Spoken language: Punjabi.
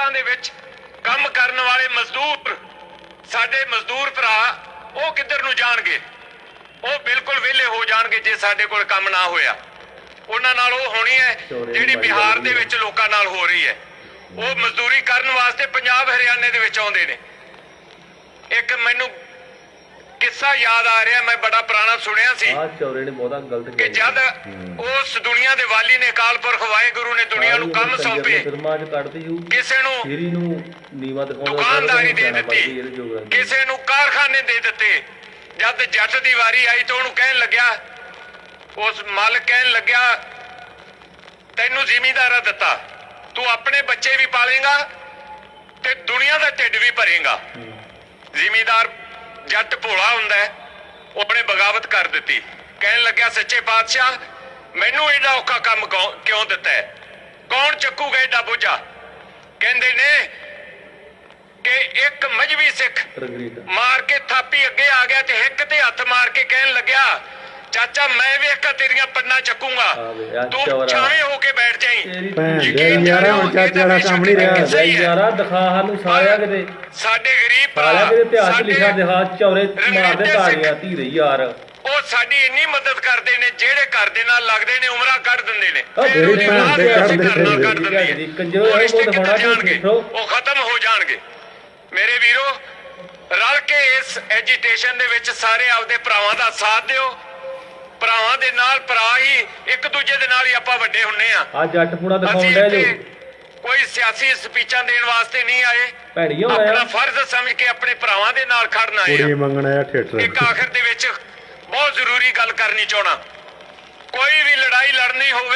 ਖੇਤਾਂ ਦੇ ਵਿੱਚ ਕੰਮ ਕਰਨ ਵਾਲੇ ਮਜ਼ਦੂਰ ਸਾਡੇ ਮਜ਼ਦੂਰ ਭਰਾ ਉਹ ਕਿੱਧਰ ਨੂੰ ਜਾਣਗੇ? ਉਹ ਬਿਲਕੁਲ ਵਿਹਲੇ ਹੋ ਜਾਣਗੇ ਜੇ ਸਾਡੇ ਕੋਲ ਕੰਮ ਨਾ ਹੋਇਆ। ਉਹਨਾਂ ਨਾਲ ਉਹ ਹੋਣੀ ਹੈ ਜਿਹੜੀ ਬਿਹਾਰ ਦੇ ਵਿੱਚ ਲੋਕਾਂ ਨਾਲ ਹੋ ਰਹੀ ਹੈ। ਉਹ ਮਜ਼ਦੂਰੀ ਕਰਨ ਵਾਸਤੇ ਪੰਜਾਬ ਹਰਿਆਣੇ ਦੇ ਵਿੱਚ ਆਉਂਦੇ ਨੇ ਇੱਕ ਮੈਨੂੰ ਕਿੱਸਾ ਯਾਦ ਆ ਰਿਹਾ ਮੈਂ ਬੜਾ ਪੁਰਾਣਾ ਸੁਣਿਆ ਸੀ। ਆ ਚੌਰੇ ਨੇ ਬਹੁਤਾ ਗਲਤ ਕਿ ਜਦ ਉਸ ਦੁਨੀਆ ਦੇ ਵਾਲੀ ਨੇ ਅਕਾਲ ਪੁਰਖ ਵਾਹਿਗੁਰੂ ਨੇ ਦੁਨੀਆ ਨੂੰ ਕੰਮ ਸੌਂਪੇ ਕੱਢਦੀ ਹੂ ਕਿਸੇ ਨੂੰ ਸ਼ੇਰੀ ਨੂੰ ਨੀਵਾ ਦਿਖਾਉਂਦਾ ਦੁਕਾਨਦਾਰੀ ਦੇ ਦਿੱਤੀ। ਕਿਸੇ ਨੂੰ ਕਾਰਖਾਨੇ ਦੇ ਦਿੱਤੇ। ਜਦ ਜੱਟ ਦੀ ਵਾਰੀ ਆਈ ਤਾਂ ਉਹਨੂੰ ਕਹਿਣ ਲੱਗਿਆ ਉਸ ਮਾਲਕ ਕਹਿਣ ਲੱਗਿਆ ਤੈਨੂੰ ਜ਼ਿਮੀਂਦਾਰਾ ਦਿੱਤਾ ਤੂੰ ਆਪਣੇ ਬੱਚੇ ਵੀ ਪਾਲੇਗਾ ਤੇ ਦੁਨੀਆ ਦਾ ਢਿੱਡ ਵੀ ਭਰੇਗਾ। ਜ਼ਿਮੀਂਦਾਰ ਜੱਟ ਭੋਲਾ ਹੁੰਦਾ ਉਹਨੇ ਬਗਾਵਤ ਕਰ ਦਿੱਤੀ। ਕਹਿਣ ਲੱਗਿਆ ਸੱਚੇ ਪਾਤਸ਼ਾਹ ਮੈਨੂੰ ਇਹਦਾ ਔਖਾ ਕੰਮ ਕਿਉਂ ਦਿੱਤਾ ਹੈ? ਕੌਣ ਚੱਕੂਗਾ ਇਹਦਾ ਬੋਝਾ? ਕਹਿੰਦੇ ਨੇ ਕਿ ਇੱਕ ਮਜਬੀ ਸਿੱਖ ਮਾਰ ਕੇ ਥਾਪੀ ਅੱਗੇ ਆ ਗਿਆ ਤੇ ਹਿੱਕ ਤੇ ਹੱਥ ਮਾਰ ਕੇ ਕਹਿਣ ਲੱਗਿਆ ਚਾਚਾ ਮੈਂ ਵੇਖਾ ਤੇਰੀਆਂ ਪੰਨਾ ਚੱਕੂਗਾ ਵੇ, ਤੂੰ। ਛਾਵੇਂ ਹੋ ਕੇ ਬੈਠ ਜਾਈਂ ਦੇ ਯਕੀਨ ਯਾਰਾ ਕਰਿਓ, ਹੁਣ ਚਾਚੇ ਬੇਸ਼ੱਕ ਕੰਮ ਨਹੀਂ ਰਿਹਾ। ਯਾਰਾ ਦਿਖਾ ਸਾਨੂੰ ਸਾਰਿਆ ਕਿਤੇ ਸਾਡੇ ਗਰੀਬ ਸਾਰਿਆ ਕਿਤੇ ਇਤਿਹਾਸ ਸਾਡੇ ਲਿਖਿਆ ਦਿਖਾ ਚੌਰੇ ਮਾਰਦੇ ਤਾੜੀਆਂ ਧੀਰੇ ਯਾਰ ਉਹ ਸਾਡੀ ਇੰਨੀ ਮਦਦ ਕਰਦੇ ਨੇ ਜਿਹੜੇ ਘਰ ਦੇ ਨਾਲ ਲੱਗਦੇ ਨੇ ਉਮਰਾਂ ਕੱਢ ਦਿੰਦੇ ਨੇ ਜਿਹੜੀ ਭੈਣ ਦੇ। ਕੱਢ ਦਿੰਦੇ ਨੇ। ਉਹ ਰਿਸ਼ਤੇ ਤੁਸੀਂ ਜਾਣਗੇ। ਉਹ ਖਤਮ ਹੋ ਜਾਣਗੇ ਮੇਰੇ ਵੀਰੋ ਰਲ ਕੇ ਇਸ ਐਜੀਟੇਸ਼ਨ ਦੇ ਵਿੱਚ ਸਾਰੇ ਆਪਦੇ ਭਰਾਵਾਂ ਦਾ ਸਾਥ ਦਿਓ ਭਰਾਵਾਂ ਦੇ ਨਾਲ ਭਰਾ ਹੀ ਇੱਕ ਦੂਜੇ ਦੇ ਨਾਲ ਹੀ ਆਪਾਂ ਵੱਡੇ ਹੁੰਨੇ ਆ। ਆ ਜੱਟ ਪੂੜਾ ਅਸੀਂ ਦਿਖਾਉਂਦਾ ਜੋ ਕੋਈ ਸਿਆਸੀ ਸਪੀਚਾਂ ਦੇਣ ਵਾਸਤੇ ਨਹੀਂ ਆਏ। ਭੈੜੀਆਂ ਆਪਣਾ ਹੋਇਆ ਫਰਜ਼ ਸਮਝ ਕੇ ਆਪਣੇ ਭਰਾਵਾਂ ਦੇ ਨਾਲ ਖੜਨ ਆਏ ਕੁੜੀ ਆ ਮੰਗਣ ਆਇਆ ਥੀਏਟਰ ਇੱਕ ਆਖਰ ਦੇ ਵਿੱਚ ਬਹੁਤ ਜ਼ਰੂਰੀ ਗੱਲ ਕਰਨੀ ਚਾਹਣਾ ਕੋਈ ਵੀ ਲੜਾਈ ਲੜਨੀ ਹੋਵੇ